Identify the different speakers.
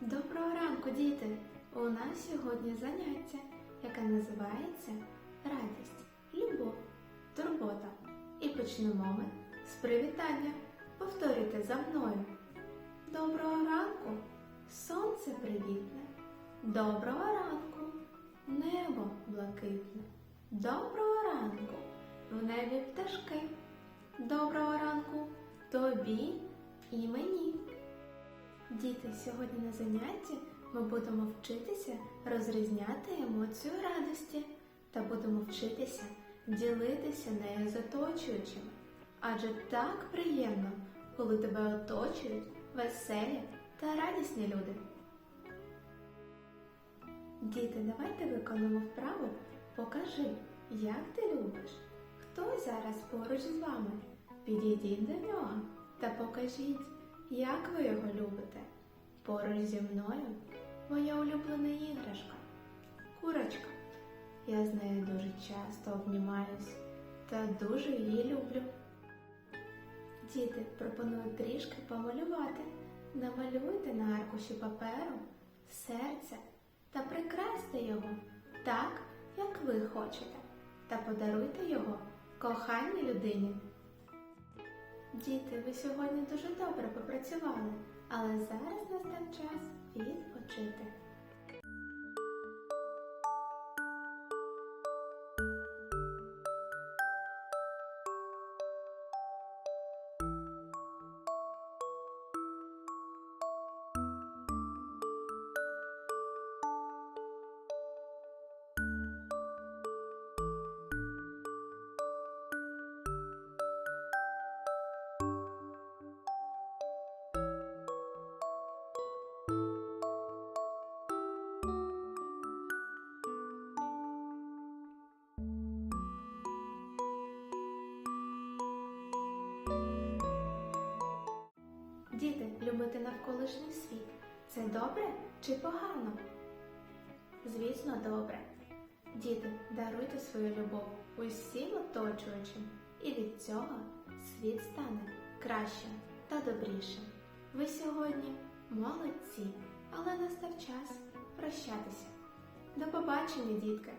Speaker 1: Доброго ранку, діти! У нас сьогодні заняття, яке називається Радість, любов, турбота. І почнемо ми з привітання. Повторюйте за мною. Доброго ранку, сонце привітне. Доброго ранку, небо блакитне. Доброго ранку, в небі пташки. Доброго ранку тобі і мені. Діти, сьогодні на занятті ми будемо вчитися розрізняти емоцію радості та будемо вчитися ділитися нею з оточуючими. Адже так приємно, коли тебе оточують веселі та радісні люди. Діти, давайте виконуємо вправу. Покажи, як ти любиш. Хто зараз поруч з вами? Підійдіть до нього та покажіть, як ви його любите. Поруч зі мною моя улюблена іграшка. Курочка. Я з нею дуже часто обнімаюсь та дуже її люблю. Діти, пропоную трішки помалювати. Намалюйте на аркуші паперу серце та прикрасьте його так, як ви хочете, та подаруйте його коханій людині. Діти, ви сьогодні дуже добре попрацювали, але зараз настав час відпочити. Навколишній світ це добре чи погано? Звісно, добре. Діти, даруйте свою любов усім оточуючим, і від цього світ стане кращим та добрішим. Ви сьогодні молодці, але настав час прощатися. До побачення, дітки!